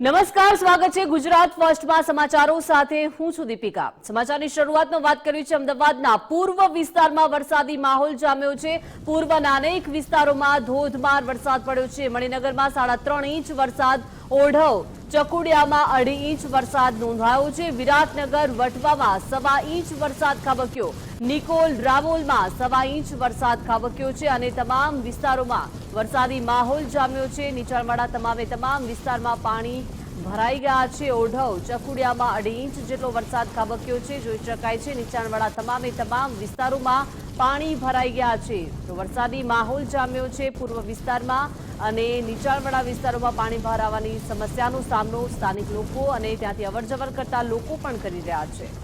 નમસ્કાર, સ્વાગત છે ગુજરાત ફર્સ્ટમાં સમાચારો સાથે હું છું દીપિકા. સમાચારની શરૂઆતમાં વાત કરી છે અમદાવાદના પૂર્વ વિસ્તારમાં વરસાદી માહોલ જામ્યો છે. પૂર્વના અનેક વિસ્તારોમાં ધોધમાર વરસાદ પડ્યો છે. મણિનગરમાં સાડા ત્રણ ઇંચ વરસાદ, ઓઢવ, ચકુડિયામાં અઢી ઇંચ વરસાદ નોંધાયો છે. વિરાટનગર, વટવામાં સવા ઇંચ વરસાદ ખાબક્યો. નિકોલ રામોલમાં સવા ઇંચ વરસાદ ખાબક્યો છે અને તમામ વિસ્તારોમાં વરસાદી માહોલ જામ્યો છે. નીચાણવાળા તમામે તમામ વિસ્તારમાં પાણી ભરાઈ ગયા છે. ઓઢવ ચકુડિયામાં અઢી ઇંચ જેટલો વરસાદ ખાબક્યો છે. જોઈ શકાય છે નીચાણવાળા તમામે તમામ વિસ્તારોમાં પાણી ભરાઈ ગયા છે. તો વરસાદી માહોલ જામ્યો છે પૂર્વ વિસ્તારમાં અને નીચાણવાળા વિસ્તારોમાં પાણી ભરાવાની સમસ્યાનો સામનો સ્થાનિક લોકો અને ત્યાંથી અવરજવર કરતા લોકો પણ કરી રહ્યા છે.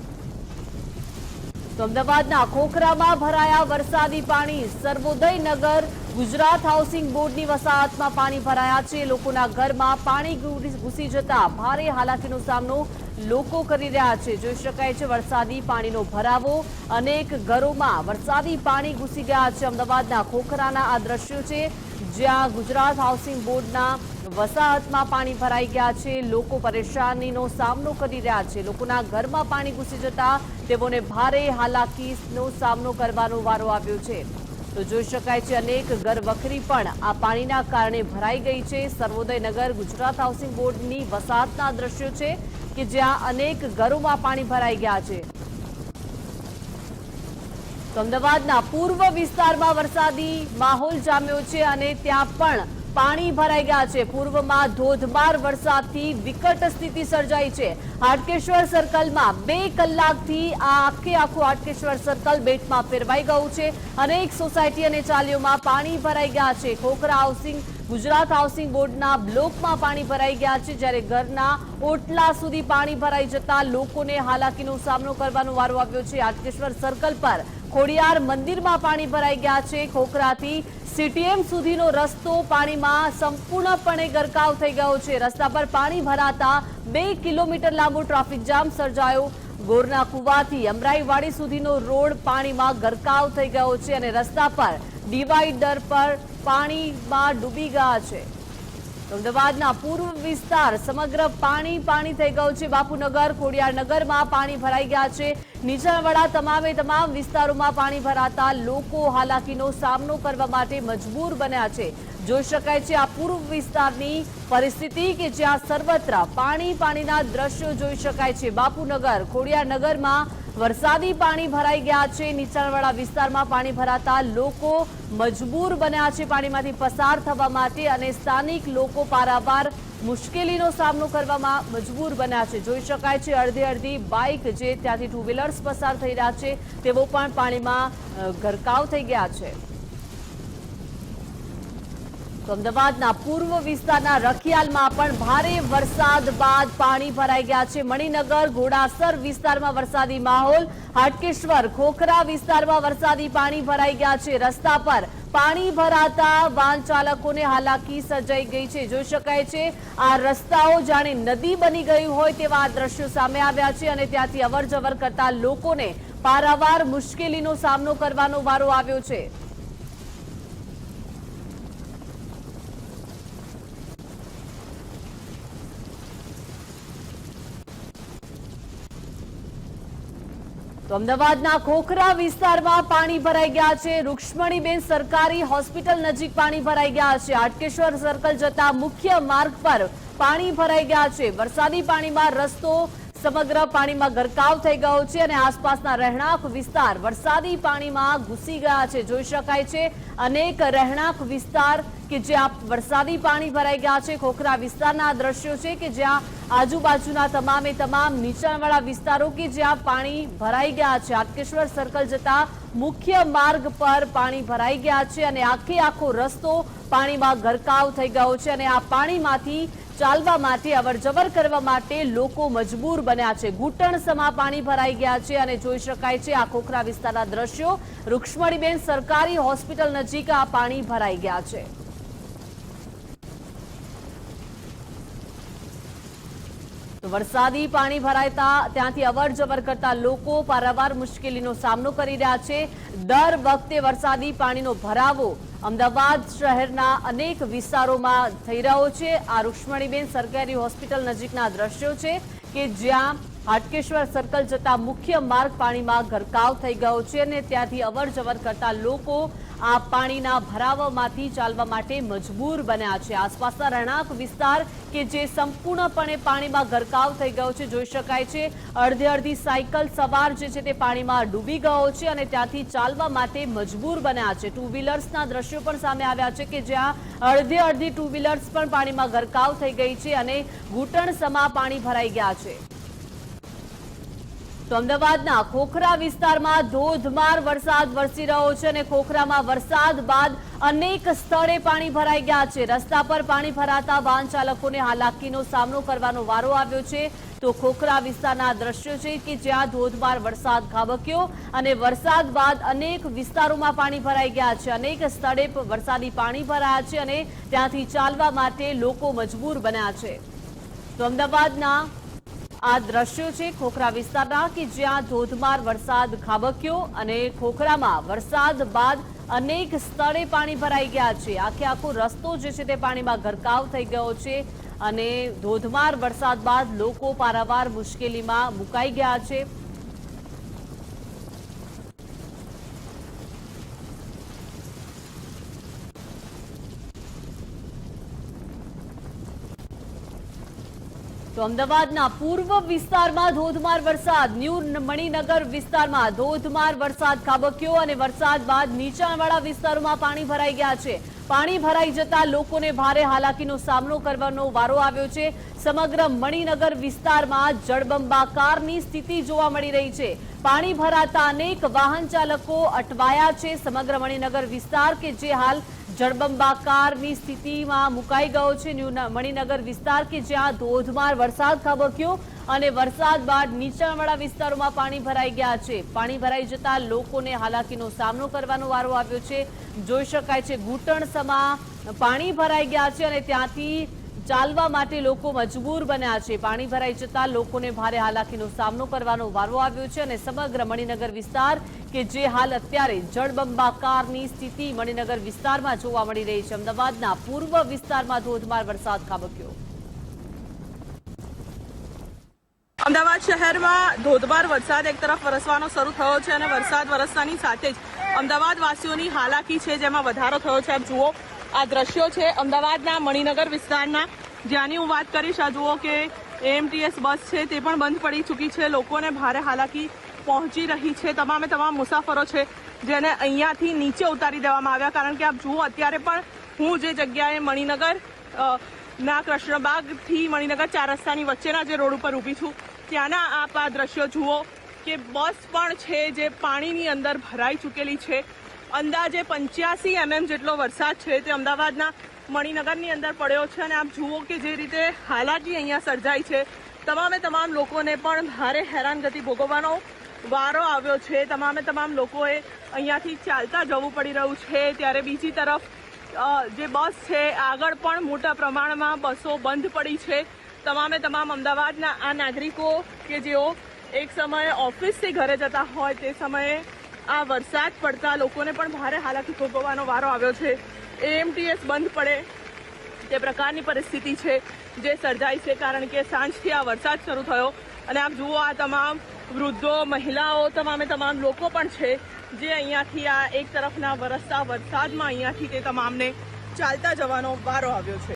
તો અમદાવાદના ખોખરામાં ભરાયા વરસાદી પાણી. સર્વોદય નગર ગુજરાત હાઉસિંગ બોર્ડની વસાહતમાં પાણી ભરાયા છે. લોકોના ઘરમાં પાણી ઘૂસી જતા ભારે હાલાકીનો સામનો લોકો કરી રહ્યા છે. જોઈ શકાય છે વરસાદી પાણીનો ભરાવો. અનેક ઘરોમાં વરસાદી પાણી ઘૂસી ગયા છે. અમદાવાદના ખોખરાના આ દ્રશ્યો છે જ્યાં ગુજરાત હાઉસિંગ બોર્ડના વસાહતમાં પાણી ભરાઈ ગયા છે. લોકો પરેશાનીનો સામનો કરી રહ્યા છે. લોકોના ઘરમાં પાણી ઘૂસી જતા તેઓને ભારે હાલાકીનો સામનો કરવાનો વારો આવ્યો છે. તો જોઈ શકાય છે, અનેક ઘરવખરી પણ આ પાણીના કારણે ભરાઈ ગઈ છે. સર્વોદયનગર ગુજરાત હાઉસિંગ બોર્ડની વસાહતના દ્રશ્યો છે કે જ્યાં અનેક ઘરોમાં પાણી ભરાઈ ગયા છે. અમદાવાદના પૂર્વ વિસ્તારમાં વરસાદી માહોલ જામ્યો છે અને ત્યાં પણ પાણી ભરાઈ ગયા છે. પૂર્વમાં ધોધમાર વરસાદથી વિકટ સ્થિતિ સર્જાઈ છે. હાટકેશ્વર સર્કલમાં બે કલાકથી આ આખે આખું હાટકેશ્વર સર્કલ બેટમાં ફેરવાઈ ગયું છે. અનેક સોસાયટી અને ચાલીઓમાં પાણી ભરાઈ ગયા છે. ખોખરા હાઉસિંગ, ગુજરાત હાઉસિંગ બોર્ડના બ્લોકમાં પાણી ભરાઈ ગયા છે. જ્યારે ઘરના ઓટલા સુધી પાણી ભરાઈ જતા લોકોને હાલાકીનો સામનો કરવાનો વારો આવ્યો છે. હાટકેશ્વર સર્કલ પર ખોડિયાર મંદિરમાં પાણી ભરાઈ ગયા છે. ખોખરાથી સીટીએમ સુધીનો રસ્તો પાણીમાં સંપૂર્ણપણે ગરકાવ થઈ ગયો છે. રસ્તા પર પાણી ભરાતા બે કિલોમીટર લાંબો ટ્રાફિક જામ સર્જાયો. ગોરના કુવાથી અમરાઈવાડી સુધીનો રોડ પાણીમાં ગરકાવ થઈ ગયો છે અને રસ્તા પર ડિવાઈડર પર પાણીમાં ડૂબી ગયા છે. અમદાવાદના પૂર્વ વિસ્તાર સમગ્ર પાણી પાણી થઈ ગયું છે. બાપુનગર, ખોડિયારનગરમાં પાણી ભરાઈ ગયા છે. નીચાણવાળા તમામે તમામ વિસ્તારોમાં પાણી ભરાતા લોકો હાલાકીનો સામનો કરવા માટે મજબૂર બન્યા છે. જોઈ શકાય છે, આ પૂર્વ વિસ્તારની પરિસ્થિતિ કે જ્યાં સર્વત્ર પાણી પાણીના દ્રશ્યો જોઈ શકાય છે. બાપુનગર, ખોડિયારનગરમાં વરસાદી પાણી ભરાઈ ગયા છે. નીચાણવાળા વિસ્તારમાં પાણી ભરાતા લોકો મજબૂર બન્યા છે. પાણીમાંથી પસાર થવા માટે અને સ્થાનિક લોકો પારાવાર મુશ્કેલીનો સામનો કરવામાં મજબૂર બન્યા છે. જોઈ શકાય છે, અડધી અડધી બાઇક જે ત્યાંથી ટુ વ્હીલર્સ પસાર થઈ રહ્યા છે, તેઓ પણ પાણીમાં ગરકાવ થઈ ગયા છે. તો અમદાવાદના પૂર્વ વિસ્તારના રખિયાલમાં પણ ભારે વરસાદ બાદ પાણી ભરાઈ ગયા છે. મણિનગર, ઘોડાસર વિસ્તારમાં વરસાદી માહોલ, હાટકેશ્વર, ખોખરા વિસ્તારમાં વરસાદી પાણી ભરાઈ ગયા છે. રસ્તા પર પાણી ભરાતા વાહન ચાલકોને હાલાકી સર્જાઈ ગઈ છે. જોઈ શકાય છે, આ રસ્તાઓ જાણે નદી બની ગઈ હોય તેવા દ્રશ્યો સામે આવ્યા છે અને ત્યાંથી અવરજવર કરતા લોકોને પારાવાર મુશ્કેલીનો સામનો કરવાનો વારો આવ્યો છે. તો અમદાવાદના ખોખરા વિસ્તારમાં પાણી ભરાઈ ગયા છે. રૂક્ષ્મણીબેન સરકારી હોસ્પિટલ નજીક પાણી ભરાઈ ગયા છે. હાટકેશ્વર સર્કલ જતા મુખ્ય માર્ગ પર પાણી ભરાઈ ગયા છે. વરસાદી પાણીમાં રસ્તો સમગ્ર પાણીમાં ગરકાવ થઈ ગયો છે અને આસપાસના રહેણાંક વિસ્તાર વરસાદી પાણીમાં ઘૂસી ગયા છે. જોઈ શકાય છે, અનેક રહેણાંક વિસ્તાર કે જ્યાં વરસાદી પાણી ભરાઈ ગયા છે. ખોખરા વિસ્તારના દ્રશ્યો છે કે જ્યાં આજુબાજુના તમામે તમામ નીચાણવાળા વિસ્તારો કે જ્યાં પાણી ભરાઈ ગયા છે. હાટકેશ્વર સર્કલ જતા મુખ્ય માર્ગ પર પાણી ભરાઈ ગયા છે અને આખે આખો રસ્તો પાણીમાં ગરકાવ થઈ ગયો છે અને આ પાણીમાંથી ચાલવા માટે અવરજવર કરવા માટે લોકો મજબૂર બન્યા છે. ઘૂંટણ સમા પાણી ભરાઈ ગયા છે અને જોઈ શકાય છે આ ખોખરા વિસ્તારના દ્રશ્યો. રૂક્ષ્મણીબેન સરકારી હોસ્પિટલ નજીક આ પાણી ભરાઈ ગયા છે. વરસાદી પાણી ભરાતા, ત્યાંથી અવર કરતા લોકો પારાવાર મુશ્કેલીનો સામનો કરી રહ્યા છે. દર વખતે વરસાદી પાણીનો ભરાવો અમદાવાદ શહેરના અનેક વિસ્તારોમાં થઈ રહ્યો છે. આ રૂક્ષ્મણીબેન સરકારી હોસ્પિટલ નજીકના દ્રશ્યો છે કે જ્યાં હાટકેશ્વર સર્કલ જતા મુખ્ય માર્ગ પાણીમાં ગરકાવ થઈ ગયો છે અને ત્યાંથી અવર જવર કરતા લોકો આ પાણીના ભરાવમાંથી ચાલવા માટે મજબૂર બન્યા છે. આસપાસના રહેણાંક વિસ્તાર કે જે સંપૂર્ણપણે પાણીમાં ગરકાવ થઈ ગયો છે, જોઈ શકાય છે. અડધી અડધી સાયકલ સવાર જે છે તે પાણીમાં ડૂબી ગયો છે અને ત્યાંથી ચાલવા માટે મજબૂર બન્યા છે. ટુ વ્હીલર્સના દ્રશ્યો પણ સામે આવ્યા છે કે જ્યાં અડધી અડધી ટુ વ્હીલર્સ પણ પાણીમાં ગરકાવ થઈ ગઈ છે અને ઘૂંટણ સમા પાણી ભરાઈ ગયા છે. અમદાવાદના ખોખરા વિસ્તારમાં ધોધમાર વરસાદ વરસી રહ્યો છે અને ખોખરામાં વરસાદ બાદ અનેક સ્થળે પાણી ભરાઈ ગયા છે. રસ્તા પર પાણી ભરાતા વાહન ચાલકોને હાલાકીનો સામનો કરવાનો વારો આવ્યો છે. તો ખોખરા વિસ્તારના દ્રશ્યો છે કે જ્યાં ધોધમાર વરસાદ ખાબક્યો અને વરસાદ બાદ અનેક વિસ્તારોમાં પાણી ભરાઈ ગયા છે. અનેક સ્થળે વરસાદી પાણી ભરાયા છે અને ત્યાંથી ચાલવા માટે લોકો મજબૂર બન્યા છે. તો અમદાવાદના આ દ્રશ્યો છે ખોખરા વિસ્તારના કે જ્યાં ધોધમાર વરસાદ ખાબક્યો અને ખોખરામાં વરસાદ બાદ અનેક સ્થળે પાણી ભરાઈ ગયા છે. આખે આખો રસ્તો જે છે તે પાણીમાં ગરકાવ થઈ ગયો છે અને ધોધમાર વરસાદ બાદ લોકો પારાવાર મુશ્કેલીમાં મુકાઈ ગયા છે. તો અમદાવાદના પૂર્વ વિસ્તારમાં ધોધમાર વરસાદ. ન્યૂ મણિનગર વિસ્તારમાં ધોધમાર વરસાદ ખાબક્યો અને વરસાદ બાદ નીચાણવાળા વિસ્તારોમાં પાણી ભરાઈ ગયા છે. પાણી ભરાઈ જતા લોકોને ભારે હાલાકીનો સામનો કરવાનો વારો આવ્યો છે. સમગ્ર મણિનગર વિસ્તારમાં જળબંબાકારની સ્થિતિ જોવા મળી રહી છે. પાણી ભરાતા અનેક વાહન ચાલકો અટવાયા છે. સમગ્ર મણિનગર વિસ્તાર કે જે હાલ જળબંબાકારની સ્થિતિમાં મુકાઈ ગયો છે. મણિનગર વિસ્તાર કે જ્યાં ધોધમાર વરસાદ ખાબક્યો અને વરસાદ બાદ નીચાણવાળા વિસ્તારોમાં પાણી ભરાઈ ગયા છે. પાણી ભરાઈ જતા લોકોને હાલાકીનો સામનો કરવાનો વારો આવ્યો છે. જોઈ શકાય છે ઘૂંટણ પાણી ભરાઈ ગયા છે અને ત્યાંથી ચાલવા માટે લોકો મજબૂર બન્યા છે. પાણી ભરાઈ જતા લોકોને ભારે હાલાકીનો સામનો કરવાનો વારો આવ્યો છે અને સમગ્ર મણિનગર વિસ્તાર કે જે હાલ અત્યારે જળબંબાકારની સ્થિતિ મણિનગર વિસ્તારમાં જોવા મળી રહી છે. અમદાવાદના પૂર્વ વિસ્તારમાં ધોધમાર વરસાદ ખાબક્યો. અમદાવાદ શહેરમાં ધોધમાર વરસાદ એક તરફ વરસવાનો શરૂ થયો છે અને વરસાદ વરસતાની સાથે જ અમદાવાદ વાસીઓની હાલાકી છે જેમાં વધારો થયો છે. આપ જુઓ આ દ્રશ્યો છે અમદાવાદના મણિનગર વિસ્તારના. જ્યાંની હું વાત કરીશ, આ જુઓ કે એએમટીએસ બસ છે, તે પણ બંધ પડી ચૂકી છે. લોકોને ભારે હાલાકી પહોંચી રહી છે. તમામે તમામ મુસાફરો છે, જેને અહીંયાથી નીચે ઉતારી દેવામાં આવ્યા. કારણ કે આપ જુઓ, અત્યારે પણ હું જે જગ્યાએ મણિનગર ના કૃષ્ણબાગથી મણિનગર ચાર રસ્તાની વચ્ચેના જે રોડ ઉપર ઊભી છું, ત્યાંના આપ આ દ્રશ્યો જુઓ કે બસ પણ છે જે પાણીની અંદર ભરાઈ ચૂકેલી છે. અંદાજે પંચ્યાસી એમએમ જેટલો વરસાદ છે તે અમદાવાદના મણિનગરની અંદર પડ્યો છે અને આપ જુઓ કે જે રીતે હાલાકી અહીંયા સર્જાઈ છે. તમામે તમામ લોકોને પણ ભારે હેરાનગતિ ભોગવવાનો વારો આવ્યો છે. તમામે તમામ લોકોએ અહીંયાથી ચાલતા જવું પડી રહ્યું છે. ત્યારે બીજી તરફ જે બસ છે, આગળ પણ મોટા પ્રમાણમાં બસો બંધ પડી છે. તમામે તમામ અમદાવાદના આ નાગરિકો કે જેઓ એક સમયે ઓફિસથી ઘરે જતા હોય તે સમયે આ વરસાદ પડતા લોકોને પણ ભારે હાલાકી ભોગવવાનો વારો આવ્યો છે. એએમટીએસ બંધ પડે તે પ્રકારની પરિસ્થિતિ છે જે સર્જાઈ છે કારણ કે સાંજથી આ વરસાદ શરૂ થયો અને આપ જુઓ આ તમામ વૃદ્ધો, મહિલાઓ, તમામે તમામ લોકો પણ છે જે અહીંયાથી આ એક તરફના વરસતા વરસાદમાં અહીંયાથી તે તમામને ચાલતા જવાનો વારો આવ્યો છે.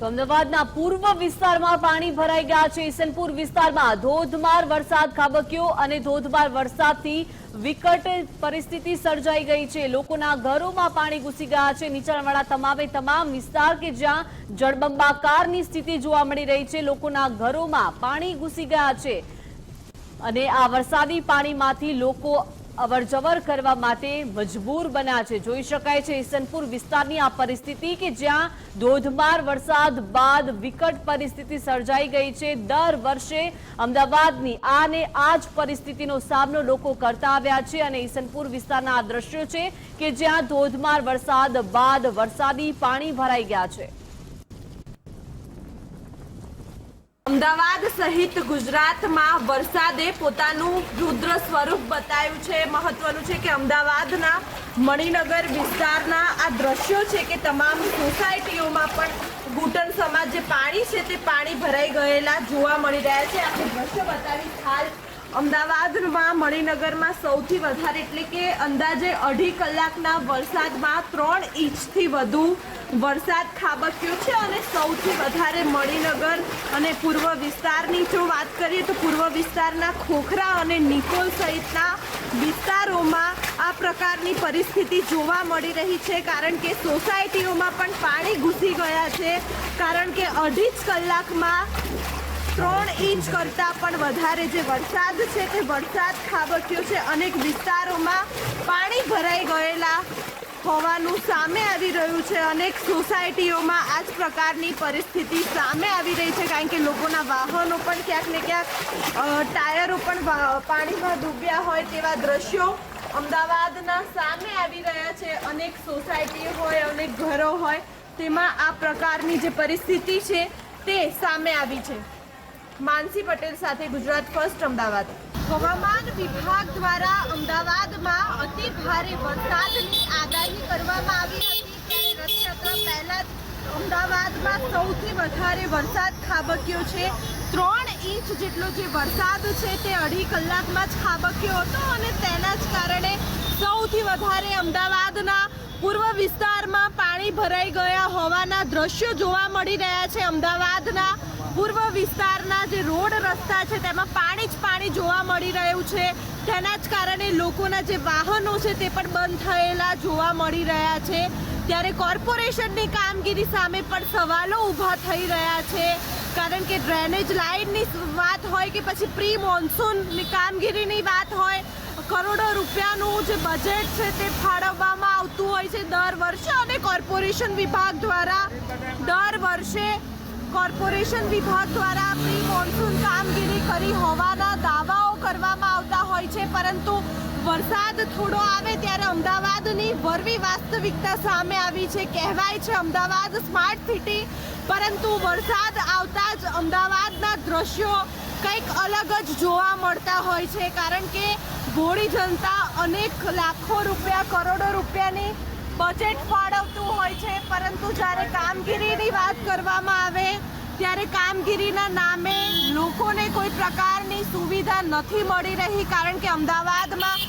તો અમદાવાદના પૂર્વ વિસ્તારમાં પાણી ભરાઈ ગયા છે. ઈસનપુર વિસ્તારમાં ધોધમાર વરસાદ, ખાબક્યો અને ધોધમાર વરસાદથી વિકટ પરિસ્થિતિ સર્જાઈ ગઈ છે. લોકોના ઘરોમાં પાણી ઘૂસી ગયા છે. નીચાણવાળા તમામે તમામ વિસ્તાર કે જ્યાં જળબંબાકારની સ્થિતિ જોવા મળી રહી છે, લોકોના ઘરોમાં પાણી ઘૂસી ગયા છે. અને આ વરસાદી પાણીમાંથી લોકો અવરજવર કરવા માટે મજબૂર બન્યા છે. જોઈ શકાય છે ઈસનપુર વિસ્તારની આ પરિસ્થિતિ કે જ્યાં ધોધમાર વરસાદ બાદ વિકટ પરિસ્થિતિ સર્જાઈ ગઈ છે. દર વર્ષે અમદાવાદની આ ને આ જ પરિસ્થિતિનો સામનો લોકો કરતા આવ્યા છે અને ઈસનપુર વિસ્તારના આ દ્રશ્યો છે કે જ્યાં ધોધમાર વરસાદ બાદ વરસાદી પાણી ભરાઈ ગયા છે. અમદાવાદ સહિત ગુજરાતમાં વરસાદે પોતાનું રુદ્ર સ્વરૂપ બતાવ્યું છે. મહત્વનું છે કે અમદાવાદના મણિનગર વિસ્તારના આ દ્રશ્યો છે કે તમામ સોસાયટીઓમાં પણ ઘૂંટણ સમાજ જે પાણી છે તે પાણી ભરાઈ ગયેલા જોવા મળી રહ્યા છે. આપણે દ્રશ્યો બતાવી હાલ અમદાવાદમાં મણિનગરમાં સૌથી વધારે એટલે કે અંદાજે અઢી કલાકના વરસાદમાં ત્રણ ઇંચથી વધુ વરસાદ ખાબક્યો છે અને સૌથી વધારે મણિનગર અને પૂર્વ વિસ્તારની જો વાત કરીએ તો પૂર્વ વિસ્તારના ખોખરા અને નિકોલ સહિતના વિસ્તારોમાં આ પ્રકારની પરિસ્થિતિ જોવા મળી રહી છે કારણ કે સોસાયટીઓમાં પણ પાણી ઘૂસી ગયા છે કારણ કે અઢી જ કલાકમાં ત્રણ ઇંચ કરતાં પણ વધારે જે વરસાદ છે તે વરસાદ ખાબક્યો છે. અનેક વિસ્તારોમાં પાણી ભરાઈ ગયેલા હોવાનું સામે આવી રહ્યું છે. અનેક સોસાયટીઓમાં આ જ પ્રકારની પરિસ્થિતિ સામે આવી રહી છે, કારણ કે લોકોના વાહનો પણ ક્યાંક ને ક્યાંક ટાયરો પણ પાણીમાં ડૂબ્યા હોય તેવા દ્રશ્યો અમદાવાદના સામે આવી રહ્યા છે. અનેક સોસાયટી હોય, અનેક ઘરો હોય, તેમાં આ પ્રકારની જે પરિસ્થિતિ છે તે સામે આવી છે. માનસી પટેલ સાથે ગુજરાત ફર્સ્ટ અમદાવાદ. હવામાન વિભાગ દ્વારા અમદાવાદમાં અતિ ભારે વરસાદની આગાહી કરવામાં આવી હતી. રથયાત્રા પહેલા અમદાવાદમાં સૌથી વધારે વરસાદ ખાબક્યો છે. ત્રણ ઇંચ જેટલો જે વરસાદ છે તે અઢી કલાકમાં જ ખાબક્યો હતો અને તેના જ કારણે સૌથી વધારે અમદાવાદના પૂર્વ વિસ્તારમાં પાણી ભરાઈ ગયા હોવાના દ્રશ્યો જોવા મળી રહ્યા છે. અમદાવાદના પૂર્વ વિસ્તારના જે રોડ રસ્તા છે, તેમાં પાણી જ પાણી જોવા મળી રહ્યું છે. તેના જ કારણે લોકોના જે વાહનો છે, તે પણ બંધ થયેલા જોવા મળી રહ્યા છે. ત્યારે કોર્પોરેશનની કામગીરી સામે પણ સવાલો ઊભા થઈ રહ્યા છે. કારણ કે ડ્રેનેજ લાઇનની વાત હોય કે પછી પ્રી મોન્સૂનની કામગીરીની વાત હોય, કરોડો રૂપિયાનું જે બજેટ છે, તે ફાળવવામાં આવતું હોય છે દર વર્ષે અને કોર્પોરેશન વિભાગ દ્વારા દર વર્ષે કોર્પોરેશન વિભાગ દ્વારા પ્રી મોન્સૂન કામગીરી કરી હોવાના દાવાઓ કરવામાં આવતા હોય છે, પરંતુ વરસાદ થોડો આવે ત્યારે અમદાવાદની વરવી વાસ્તવિકતા સામે આવી છે. કહેવાય છે અમદાવાદ સ્માર્ટ સિટી, પરંતુ વરસાદ આવતા જ અમદાવાદના દ્રશ્યો કંઈક અલગ જ જોવા મળતા હોય છે, કારણ કે ભોળી જનતા અનેક લાખો રૂપિયા, કરોડો રૂપિયાની બજેટ ફાળવતું હોય છે, પરંતુ જ્યારે કામગીરીની વાત કરવામાં આવે, ત્યારે કામગીરીના નામે લોકોને કોઈ પ્રકારની સુવિધા નથી મળી રહી, કારણ કે અમદાવાદમાં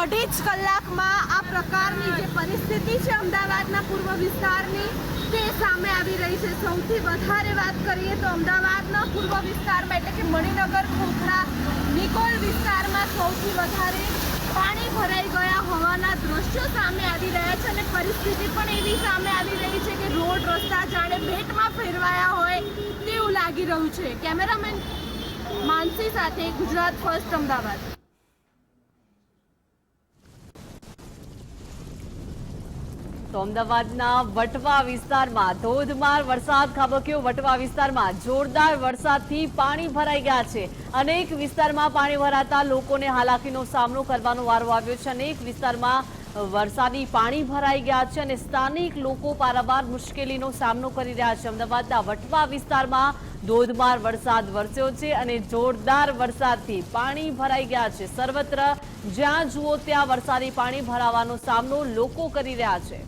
અઢી જ કલાકમાં આ પ્રકારની જે પરિસ્થિતિ છે અમદાવાદના પૂર્વ વિસ્તારની, તે સામે આવી રહી છે. સૌથી વધારે વાત કરીએ તો અમદાવાદના પૂર્વ વિસ્તારમાં, એટલે કે મણિનગર, ખોખરા, નિકોલ વિસ્તારમાં સૌથી વધારે પાણી ભરાઈ ગયા હોવાના દ્રશ્યો સામે આવી રહ્યા છે અને પરિસ્થિતિ પણ એવી સામે આવી રહી છે કે રોડ, રસ્તા જાણે ભેટમાં ફેરવાયા હોય તેવું લાગી રહ્યું છે. કેમેરામેન માનસી સાથે ગુજરાત ફર્સ્ટ અમદાવાદ. તો અમદાવાદના વટવા વિસ્તારમાં ધોધમાર વરસાદ, ખાબક્યો વટવા વિસ્તારમાં જોરદાર વરસાદથી પાણી ભરાઈ ગયા છે. અનેક વિસ્તારમાં પાણી ભરાતા લોકોને હાલાકીનો સામનો કરવાનો વારો આવ્યો છે. અનેક વિસ્તારમાં વરસાદી પાણી ભરાઈ ગયા છે અને સ્થાનિક લોકો પારાવાર મુશ્કેલીનો સામનો કરી રહ્યા છે. અમદાવાદના વટવા વિસ્તારમાં ધોધમાર વરસાદ વરસ્યો છે અને જોરદાર વરસાદથી પાણી ભરાઈ ગયા છે. સર્વત્ર જ્યાં જુઓ ત્યાં વરસાદી પાણી ભરાવાનો સામનો લોકો કરી રહ્યા છે.